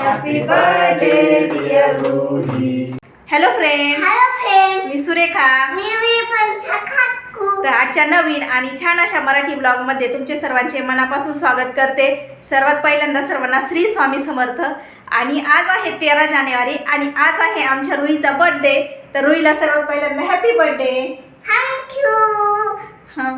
Hello friend hello friend मी सुरेखा. मी मी पण सखाकू तर आजच्या नवीन आणि छान अशा मराठी ब्लॉगमध्ये तुमचे सर्वांचे मनापासून स्वागत करते. सर्वात पहिल्यांदा सर्वांना श्री स्वामी समर्थ. आणि आज आहे तेरा जानेवारी आणि आज आहे आमच्या रुईचा बर्थडे तर रुईला सर्वात पहिल्यांदा हॅपी बर्थडे थँक्यू हां.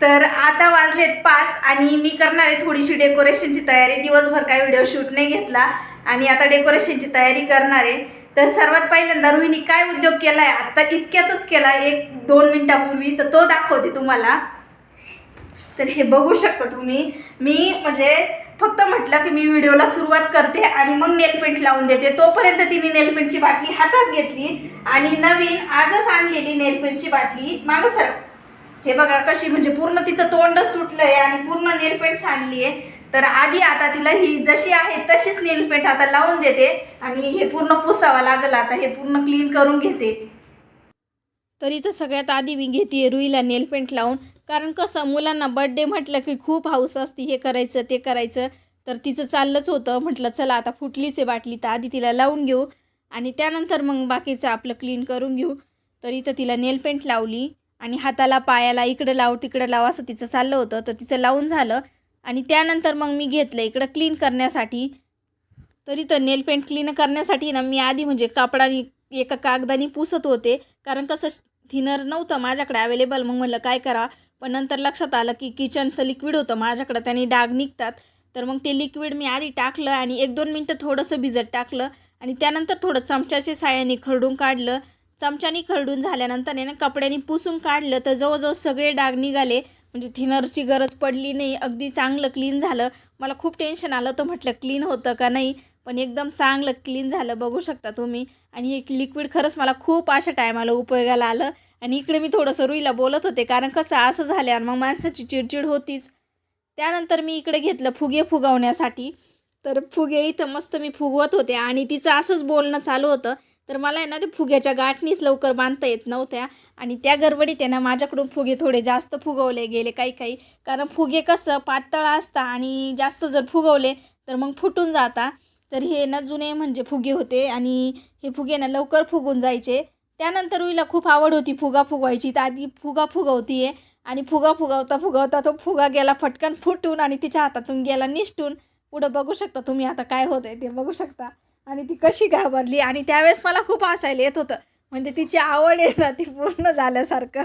तर आता वाजलेत पाच आणि मी करणार आहे थोडीशी डेकोरेशनची तयारी. दिवसभर काय व्हिडिओ शूट नाही घेतला. आणि आता डेकोरेशनची तयारी करणार. आहे तर सर्वात पहिल्यांदा रोहिणी काय उद्योग केला आहे आत्ता इतक्यातच केला एक दोन मिनिटापूर्वी तर तो दाखवते तुम्हाला. तर हे बघू शकता तुम्ही. मी म्हणजे फक्त म्हटलं की मी व्हिडिओला सुरुवात करते आणि मग नेलपेंट लावून देते. तोपर्यंत तिने नेलपेंटची बाटली हातात घेतली आणि नवीन आजच आणलेली नेलपेंटची बाटली मागं सर हे बघा कशी म्हणजे पूर्ण तिचं तोंडच तुटलंय आणि पूर्ण नेलपेंट सांडली आहे तर आधी आता तिला ही जशी आहे तशीच नेलपेंट आता लावून देते आणि हे पूर्ण पुसावं लागलं. आता हे पूर्ण क्लीन करून घेते. तर इथं सगळ्यात आधी मी घेते रुईला नेलपेंट लावून कारण कसं मुलांना बड्डे म्हटलं की खूप हाऊस असते हे करायचं ते करायचं. तर तिचं चाललंच होतं म्हटलं चला आता फुटलीच आहे बाटली तर आधी तिला लावून घेऊ. आणि त्यानंतर मग बाकीचं आपलं क्लीन करून घेऊ. तर इथं तिला नेलपेंट लावली आणि हाताला पायाला इकडं लाव तिकडं लाव असं तिचं चाललं होतं. तर तिचं लावून झालं. आणि त्यानंतर मग मी घेतलं इकडं क्लीन करण्यासाठी. तरी तर नेल पेंट क्लीन करण्यासाठी ना मी आधी म्हणजे कापडाने एका कागदाने पुसत होते. कारण कसं थिनर नव्हतं माझ्याकडे अवेलेबल मग म्हटलं काय करा? पण नंतर लक्षात आलं की किचनचं लिक्विड होतं माझ्याकडं त्याने डाग निघतात. तर मग ते लिक्विड मी आधी टाकलं आणि एक दोन मिनटं थोडंसं भिजत टाकलं. आणि त्यानंतर थोडं चमच्याच्या साह्याने खरडून काढलं. चमच्याने खरडून झाल्यानंतर आहे ना कपड्याने पुसून काढलं. तर जवळजवळ सगळे डाग निघाले. म्हणजे थिनरची गरज पडली नाही अगदी चांगलं क्लीन झालं. मला खूप टेन्शन आलं तर म्हटलं क्लीन होतं का नाही? पण एकदम चांगलं क्लीन झालं बघू शकता तुम्ही. आणि हे लिक्विड खरंच मला खूप अशा टायमाला उपयोगाला आलं. आणि इकडे मी थोडंसं रुईला बोलत होते कारण कसं असं झाल्यावर मग माणसाची चिडचिड होतीच. त्यानंतर मी इकडे घेतलं फुगे फुगवण्यासाठी. तर फुगे इथं मस्त मी फुगवत होते आणि तिचं असंच बोलणं चालू होतं. तर मला आहे ना ते फुग्याच्या गाठणीच लवकर बांधता येत नव्हत्या. आणि त्या गडबडीत आहे ना माझ्याकडून फुगे थोडे जास्त फुगवले गेले काही काही. कारण फुगे कसं पातळ असता आणि जास्त जर फुगवले तर मग फुटून जाता. तर हे ना जुने म्हणजे फुगे होते आणि हे फुगे ना लवकर फुगून जायचे. त्यानंतर उईला खूप आवड होती फुगा फुगवायची. तर आधी फुगा फुगवती आहे आणि फुगा फुगवता फुगवता तो फुगा गेला फटकन फुटून आणि तिच्या हातातून गेला निष्ठून. पुढं बघू शकता तुम्ही आता काय होत आहे ते बघू शकता. आणि ती कशी घाबरली? आणि त्यावेळेस मला खूप हसायला येत होतं. म्हणजे तिची आवड आहे ना ती पूर्ण झाल्यासारखं.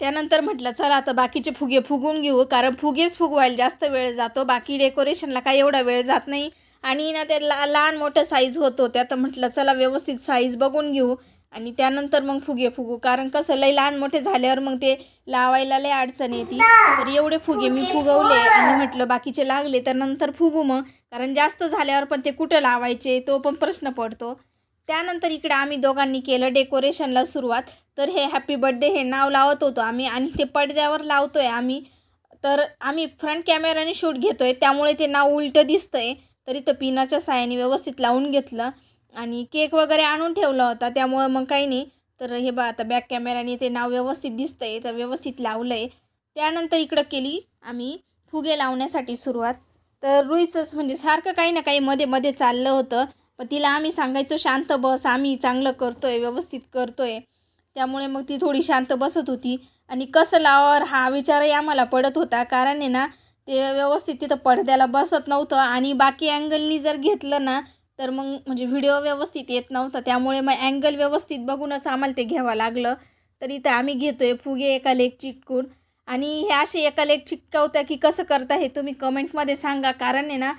त्यानंतर म्हटलं चला आता बाकीचे फुगे फुगून घेऊ कारण फुगेच फुगवायला जास्त वेळ जातो. बाकी डेकोरेशनला काही एवढा वेळ जात नाही. आणि ना ते ला लहान मोठं साईज होत. होत्या तर म्हटलं चला व्यवस्थित साईज बघून घेऊ. आणि त्यानंतर मग फुगे फुगू. कारण कसं लई लहान मोठे झाल्यावर मग ते लावायला लय अडचण येते. तर एवढे फुगे मी फुगवले आणि म्हटलं बाकीचे लागले तर नंतर फुगू मग. कारण जास्त झाल्यावर पण ते कुठं लावायचे तो पण प्रश्न पडतो. त्यानंतर इकडे आम्ही दोघांनी केलं डेकोरेशनला सुरुवात. तर हे हॅपी बड्डे हे नाव लावत होतो आम्ही आणि ते पडद्यावर लावतो आहे आम्ही. तर आम्ही फ्रंट कॅमेराने शूट घेतो आहे त्यामुळे ते नाव उलटं दिसतं आहे तर इथं पिनाच्या सायाने व्यवस्थित लावून घेतलं. आणि केक वगैरे आणून ठेवला होता त्यामुळं मग काही नाही. तर हे बा आता बॅक कॅमेराने ते नाव व्यवस्थित दिसतं आहे तर व्यवस्थित लावलं आहे त्यानंतर इकडं केली आम्ही फुगे लावण्यासाठी सुरुवात. तर रुईचंच म्हणजे सारखं काही ना काही मध्ये मध्ये चाललं होतं पण तिला आम्ही सांगायचो शांत बस आम्ही चांगलं करतो आहे व्यवस्थित करतो आहे त्यामुळे मग ती थोडी शांत बसत होती. आणि कसं लावावर हा विचारही आम्हाला पडत होता कारण आहे ना ते व्यवस्थित तिथं पडद्याला बसत नव्हतं. आणि बाकी अँगलनी जर घेतलं ना तर मग म्हणजे व्हिडिओ व्यवस्थित येत नव्हता. त्यामुळे मग अँगल व्यवस्थित बघूनच आम्हाला ते घ्यावं लागलं. तर इथं आम्ही घेतो आहे फुगे एका लेग चिटकून. आणि हे असे एका लेग चिटकवता की कसं करता हे तुम्ही कमेंटमध्ये सांगा. कारण आहे ना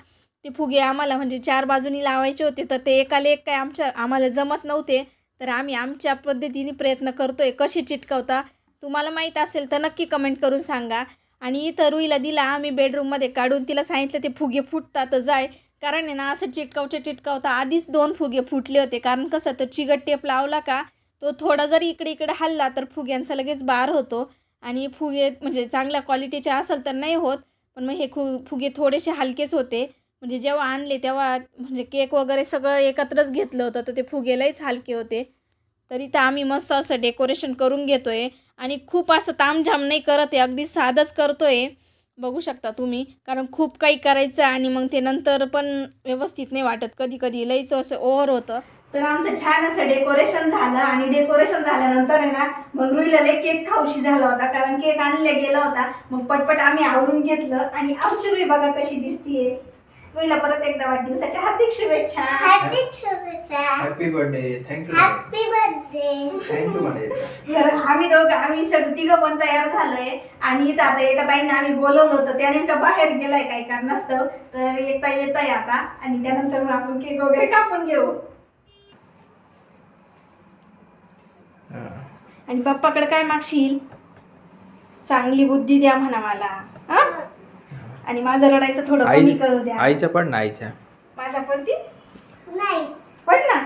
ते फुगे आम्हाला म्हणजे चार बाजूनी लावायचे होते. तर ते एका लेग काय आमच्या आम्हाला जमत नव्हते. तर आम्ही आमच्या पद्धतीने प्रयत्न करतो आहे कसे चिटकवता. तुम्हाला माहीत असेल तर नक्की कमेंट करून सांगा. आणि इथं रुईला दिला आम्ही बेडरूममध्ये काढून तिला सांगितलं ते फुगे फुटतात जाय कारण आहे ना असं चिटकावच्या चिटकावता आधीच दोन फुगे फुटले होते. कारण कसं तर चिगट टेप लावला का तो थोडा जरी इकडे इकडे हल्ला तर फुग्यांचा लगेच बार होतो. आणि फुगे म्हणजे चांगल्या क्वालिटीचे असेल तर नाही होत पण मग हे खु फुगे थोडेसे हलकेच होते. म्हणजे जेव्हा आणले तेव्हा म्हणजे केक वगैरे सगळं एकत्रच घेतलं होतं तर ते फुगेलाहीच हलके होते. तरी तर आम्ही मस्त असं डेकोरेशन करून घेतो आहे आणि खूप असं तामझाम नाही करत आहे अगदी साधंच करतो आहे बघू शकता तुम्ही. कारण खूप काही करायचं आणि मग ते नंतर पण व्यवस्थित नाही वाटत. कधी कधी लईच असं ओव्हर होतं. तर आमचं छान असं डेकोरेशन झालं आणि डेकोरेशन झाल्यानंतर आहे ना मग रुईला केक खाऊशी झाला होता. कारण केक आणला गेला होता. मग पटपट आम्ही आवरून घेतलं आणि आमची रुई बघा कशी दिसतीये. रुईला परत एकदा वाढदिवसाच्या हार्दिक शुभेच्छा. हॅपी शुभेच्छा. Happy birthday thank you happy birthday thank you म्हणायचं तर आम्ही दोघं आम्ही सगळं तिघं पण तयार झालोय. आणि इथं आता एका ताईंना आम्ही बोलवलं होतं. त्या नेमका बाहेर गेलाय काही कारणास्तव. तर एक ताई येत आहे आता. आणि त्यानंतर मग आपण केक वगैरे कापून घेऊ. आणि पप्पाकडे काय मागशील? चांगली बुद्धी द्या म्हणा मला. आणि माझं रडायचं थोडं कमी करू द्या. आईच्या पण ना आईच्या माझ्या पडती नाही. पड ना?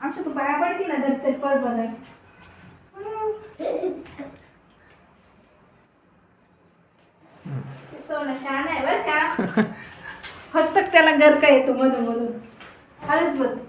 आमच्या तू पाया पडती ना दरचट पड बरं सोनं शान आहे बरं का. फक्त त्याला गरका येतो मधून मधून. हळूच बस.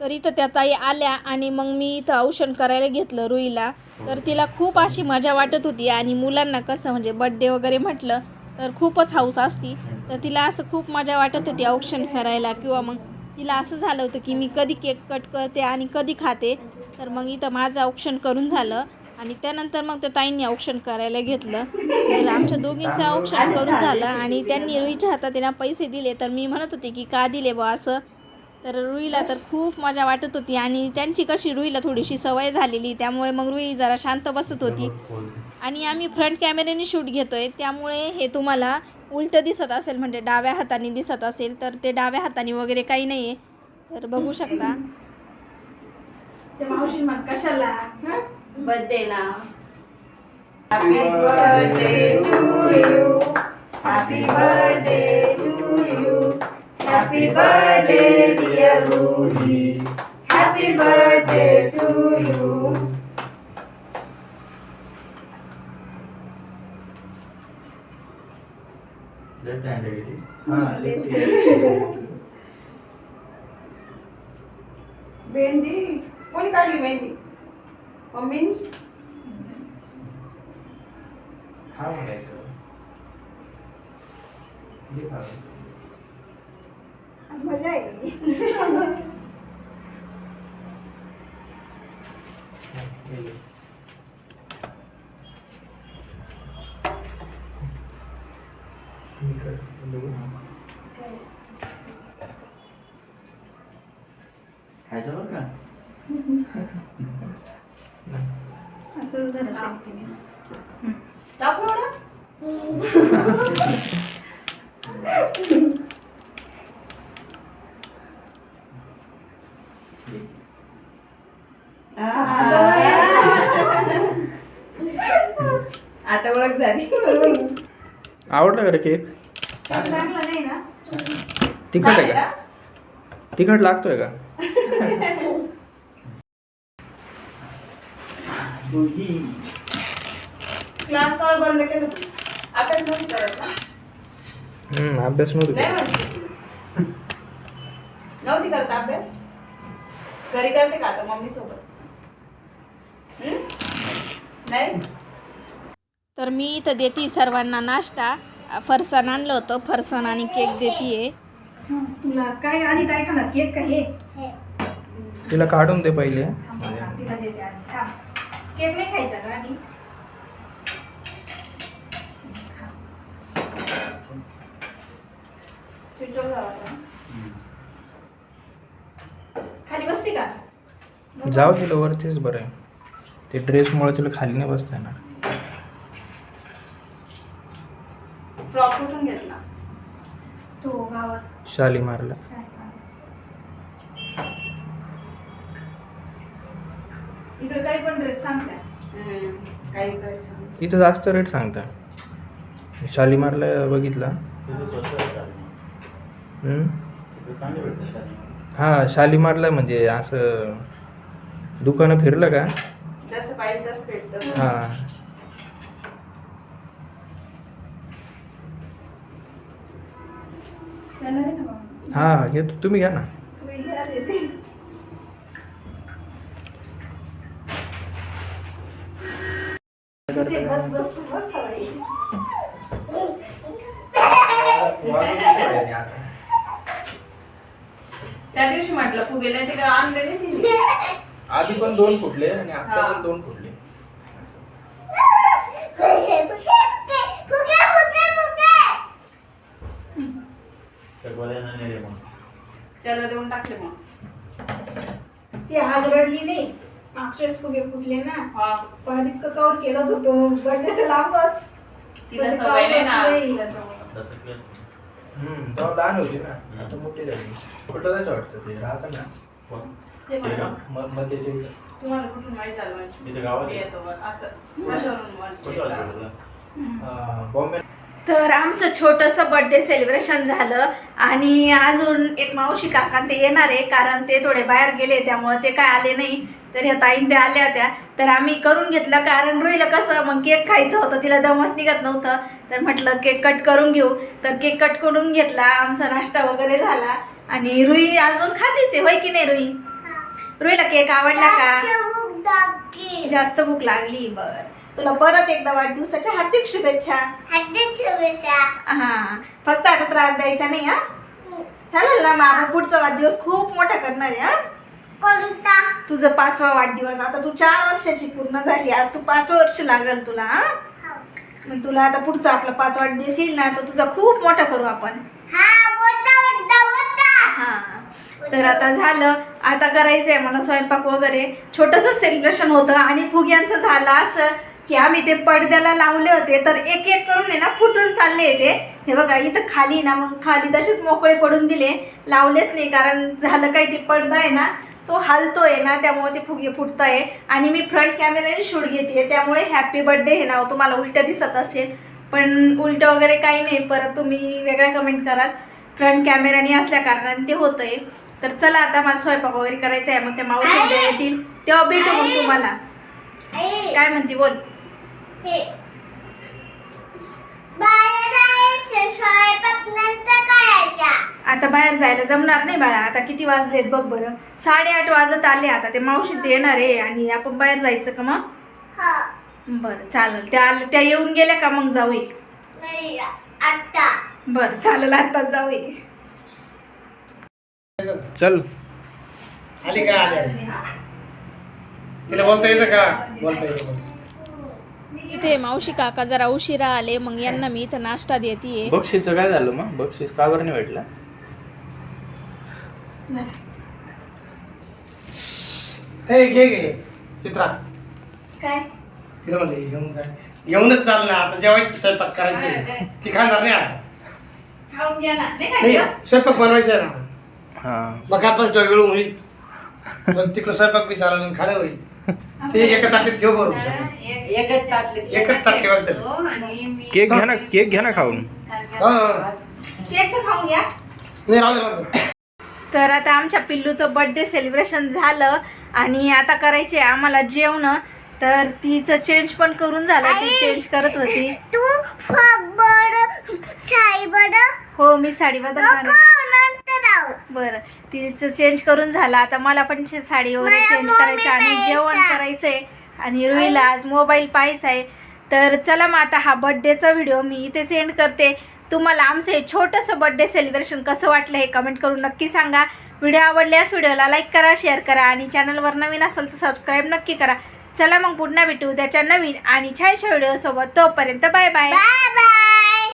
तर इथं त्या ताई आल्या आणि मग मी इथं औषण करायला घेतलं रुईला. तर तिला खूप अशी मजा वाटत होती आणि मुलांना कसं म्हणजे बड्डे वगैरे म्हटलं तर खूपच हाऊस असती. तर तिला असं खूप मजा वाटत होती औक्षण करायला किंवा मग तिला असं झालं होतं की मी कधी केक कट करते आणि कधी खाते. तर मग इथं माझं औक्षण करून झालं आणि त्यानंतर मग त्या ताईंनी औक्षण करायला घेतलं. तर आमच्या दोघींचं औक्षण करून झालं आणि त्यांनी रुईच्या हातात त्यांना पैसे दिले. तर मी म्हणत होते की का दिले बा असं. तर रुईला तर खूप मजा वाटत होती आणि त्यांची कशी रुईला थोडीशी सवय झालेली त्यामुळे मग रुई जरा शांत बसत होती. आणि आम्ही फ्रंट कॅमेऱ्याने शूट घेतोय त्यामुळे हे तुम्हाला उलटं दिसत असेल म्हणजे डाव्या हाताने दिसत असेल तर ते डाव्या हाताने वगैरे काही नाही आहे तर बघू शकता. कशाला? बर्थडेला happy birthday you left hand हा लेफ्ट मेहंदी कोणी काढली मेहंदी मम्मीनी हा म्हणायचं. हे खा. आज मजा आहे हे घे. मी कर. बघू ना. खायचं बरं का असं झालं selfie. टाकू एवढं घे. आता ओळख झाली आवडला का रे केक? चांगलं नाही ना तिखट आहे का? तिखट लागतोय का. क्लास कॉल बंद केलं तू अभ्यास नव्हती करत ना? हम्म, अभ्यास नव्हतं नाही केला. म्हणते नव्हती करत अभ्यास? घरी करते का आता मम्मी सोबत हम्म? नाही? तर मी इथं देते सर्वांना नाश्ता. फरसाण आणलं होतं. फरसाण आणि केक देतीये. तुला काय आधी काय खाणार? केक का हे? तिला काढून दे पहिले. तिला देते आधी. थांब. केक नाही खायचा का आधी. झाला. खाली बसती का? जाऊ तिला वरतीच बरं आहे. ते ड्रेसमुळे तुला खाली नाही बसता येणार. फ्रॉक कुठून घेतला? तो गावात. शालीमारला इकडे काही पण ड्रेस सांगताय हम्म, काही करायचं इथं जास्त रेट सांगता. शालीमारला बघितला. हम्म? हा शालीमारला म्हणजे असं दुकानं फिरलं का? जसं पाहिजे तसं भेटतं. हा जाणार आहे ना बाबा? हा घेतो तुम्ही घ्या ना. त्या दिवशी म्हटलं फुगे नाही ते काय आणले नाही तिने. आधी पण दोन फुटले आणि आता पण दोन फुटले फुगे फुगे फुगे फुगे त्याला देऊन टाकले मग. ती आज रडली नाही. मागच्या वेळेस फुगे फुटले ना. हा. पण इतकं कवर केलं होतं बर्थडे तर लांबच. तिला पण ते सवय नाही ना नाही. हम्म तेव्हा लहान होती ना. आता मोठी झाली. कुठं जायचं वाटतं ते? राहतं ना. ते मग मग त्याचे तुम्हाला कुठून माहीत झालं म्हणजे? इथे गावात मी आहे? येतो वर, असं. कशावरून वर. कुठं? बॉम्बे. तर आमचं छोटंसं बर्थडे सेलिब्रेशन झालं. आणि अजून एक मावशी काका ते येणार आहे कारण ते थोडे बाहेर गेले त्यामुळे ते काय आले नाही. तर ह्या ताईन ते आल्या होत्या. तर आम्ही करून घेतलं कारण रुईला कसं मग केक खायचं होतं तिला दमच निघत नव्हतं. तर म्हटलं केक कट करून घेऊ. तर केक कट करून घेतला आमचा नाश्ता वगैरे झाला. आणि रुई अजून खातेच आहे होय की नाही रुई? रुईला केक आवडला का? जास्त भूक लागली बर. तुला परत एकदा वाढदिवसाच्या हार्दिक शुभेच्छा. हाती ठेवायचा हा. फक्त आता त्रास द्यायचा नाही हा? चालेल ना मग पुढचा वाढदिवस खूप मोठा करणार आहे हा? कोणता? तुझं पाचवा वाढदिवस. आता तू चार वर्षाची पूर्ण झाली आज तू पाच वर्ष लागेल तुला हा? मग तुला आता पुढचा आपला पाच वाढदिवस येईल ना तो तुझा खूप मोठा करू आपण. हा हा. तर आता झालं आता करायचं आहे मला स्वयंपाक वगैरे. छोटंसं सेलिब्रेशन होतं आणि फुग्यांचं झालं असं. की आम्ही ते पडद्याला लावले होते तर एक एक करून आहे ना फुटून चालले ते. हे बघा इथं खाली ना मग खाली तसेच मोकळे पडून दिले. लावलेच नाही कारण झालं काही ते पडदा आहे ना तो हालतोय ना त्यामुळे ते फुगे फुटत आहे आणि मी फ्रंट कॅमेऱ्याने शूट घेते त्यामुळे हॅपी बर्थडे हे नाव तुम्हाला उलट्या दिसत असेल. पण उलटं वगैरे काही नाही परत तुम्ही वेगळ्या कमेंट कराल. फ्रंट कॅमेराने असल्या कारणाने ते होतंय. तर चला आता मला स्वयंपाक वगैरे करायचा आहे मग ते मावशी येतील. तेव्हा भेटू मग तुम्हाला. काय म्हणते बोल. आता बाहेर जायला जमणार नाही बाळा आता किती वाजलेत बघ बरं. साडेआठ वाजत आले आता ते मावशी ते येणार आहे आणि आपण बाहेर जायचं का मग? हो. बरं चालेल. त्या आल्या त्या येऊन गेल्या का मग जाऊया? आता बरं चालेल आताच जाऊया. चल. आली का? आली. तिला बोलता येतं का? बोलता येतं. इथे मावशी काका जरा उशिरा आले मग यांना मी इथं नाश्ता देते बक्षीसचं काय झालं मग? बक्षीस का बरं नाही भेटला? ए घे घे. चित्रा. काय? तिला म्हणलं घेऊन जा. घेऊनच चाल ना आता जेवायचं स्वयंपाक करायचे ती खाणार नाही आता. खाऊन घ्या ना. नाही नाही खायचं? स्वयंपाक बनवायचा आहे ना. हां. मग काय पाच वेळ होईल. मग तिकडं स्वयंपाक बी चालू आणि खाणं होईल. ते एका ताकीत घेऊ बरोबर एकच ताटले एकच ताट ठेवायचं. आणि मी केक घ्या ना केक घ्या ना खाऊन हा, हा. केक तर खाऊन घ्या नाही राहू दे, राहू दे. तर आता आमच्या पिल्लूचं बर्थडे सेलिब्रेशन झालं आणि आता करायचे आम्हाला जेवण तर तिचं चेंज पण करून झालं ती चेंज करत होती. तू हो मी साडी राहू बरं तिचं चेंज करून झालं. आता मला पण साडी वगैरे चेंज करायचं आणि. जेवण करायचंय. आणि रुईला आज मोबाईल पाहायचा आहे. तर चला मग आता हा बड्डेचा व्हिडिओ मी इथेच एंड करते. तुम्हाला आमचं हे छोटंसं बड्डे सेलिब्रेशन कसं वाटलं हे कमेंट करून नक्की सांगा. व्हिडिओ आवडल्यास व्हिडिओला लाईक करा शेअर करा. आणि चॅनलवर नवीन असेल तर सबस्क्राईब नक्की करा. चला मग पुन्हा भेटू उद्याच्या नवीन आणि छानशा व्हिडिओसोबत तोपर्यंत बाय बाय. बाय